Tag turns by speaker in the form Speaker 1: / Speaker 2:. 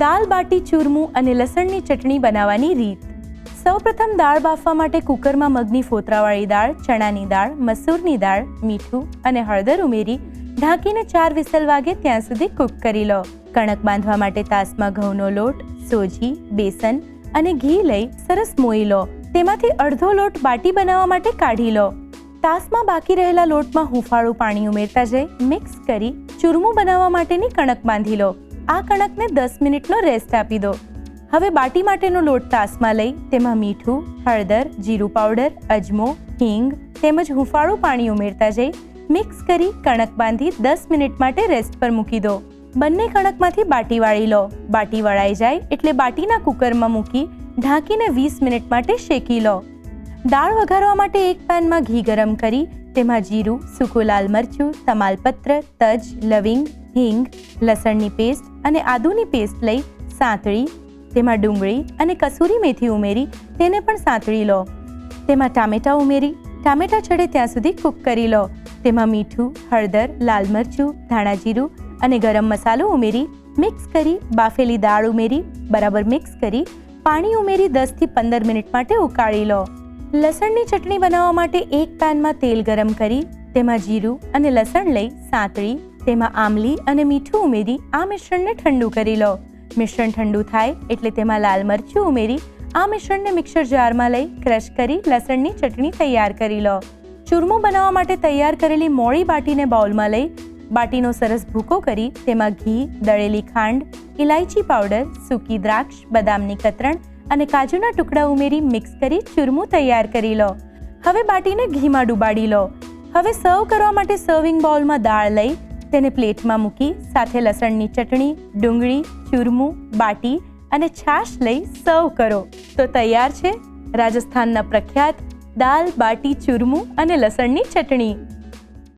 Speaker 1: દાલ બાટી ચૂરમું અને લસણની ચટણી બનાવવાની રીત. સૌપ્રથમ દાળ બાફવા માટે કુકરમાં મગની ફોતરાવાળી દાળ, ચણાની દાળ, મસૂરની દાળ, મીઠું અને હળદર ઉમેરી ઢાંકીને ચાર વિસલ વાગે ત્યાં સુધી કૂક કરી લો. કણક બાંધવા માટે તાસમાં ઘઉંનો લોટ, સોજી, બેસન અને ઘી લઈ સરસ મોઈ લો. તેમાંથી અડધો લોટ બાટી બનાવવા માટે કાઢી લો. તાસમાં બાકી રહેલા લોટમાં હુંફાળું પાણી ઉમેરતા જઈ મિક્સ કરી ચૂરમું બનાવવા માટેની કણક બાંધી લો. આ કણકને દસ મિનિટનો રેસ્ટ આપી દો. હવે બાટી માટેનો લોટ તાસમાં લઈ, તેમાં મીઠું, હળદર, જીરું પાવડર અજમો, હિંગ તેમજ હુંફાળું પાણી ઉમેરતા જઈ મિક્સ કરી કણક બાંધી દસ મિનિટ માટે રેસ્ટ પર મૂકી દો. બંને કણકમાંથી બાટી વાળી લો. બાટી વળાઈ જાય એટલે બાટીના કુકરમાં મૂકી ઢાંકીને વીસ મિનિટ માટે શેકી લો. દાળ વઘારવા માટે એક પેનમાં ઘી ગરમ કરી, તેમાં જીરું, સૂકું લાલ મરચું, તમાલપત્ર, તજ, લવિંગ, હિંગ, લસણની પેસ્ટ અને આદુની પેસ્ટ લઈ સાંતળી, તેમાં ડુંગળી અને કસૂરી મેથી ઉમેરી, તેને પણ સાંતળી લો. તેમાં ટામેટાં ઉમેરી, ટામેટાં ચડે ત્યાં સુધી કૂક કરી લો. તેમાં મીઠું, હળદર, લાલ મરચું, ધાણા જીરું અને ગરમ મસાલો ઉમેરી, મિક્સ કરી બાફેલી દાળ ઉમેરી, બરાબર મિક્સ કરી, પાણી ઉમેરી દસથી પંદર મિનિટ માટે ઉકાળી લો. લસણની ચટણી બનાવવા માટે એક પેનમાં તેલ ગરમ કરી, તેમાં જીરું અને લસણ લઈ સાંતળી, તેમાં આમલી અને મીઠું ઉમેરી આ મિશ્રણને ઠંડુ કરી લો. મિશ્રણ ઠંડુ થાય એટલે તેમાં લાલ મરચું ઉમેરી આ મિશ્રણને મિક્સર જારમાં લઈ ક્રશ કરી લસણની ચટણી તૈયાર કરી લો. ચૂરમું બનાવવા માટે તૈયાર કરેલી મોળી બાટીને બાઉલમાં લઈ, બાટીનો સરસ ભૂકો કરી તેમાં ઘી, દળેલી ખાંડ ઇલાયચી પાવડર, સૂકી દ્રાક્ષ, બદામની કતરણ અને કાજુના ટુકડા ઉમેરી મિક્સ કરી ચૂરમું તૈયાર કરી લો. હવે બાટીને ઘીમાં ડુબાડી લો. હવે સર્વ કરવા માટે સર્વિંગ બાઉલમાં દાળ લઈ, તેને પ્લેટમાં મૂકી, સાથે લસણની ચટણી, ડુંગળી, ચૂરમું, બાટી અને છાશ લઈ સર્વ કરો. તો તૈયાર છે? રાજસ્થાનના પ્રખ્યાત દાલ, બાટી, ચૂરમું અને લસણની ચટણી.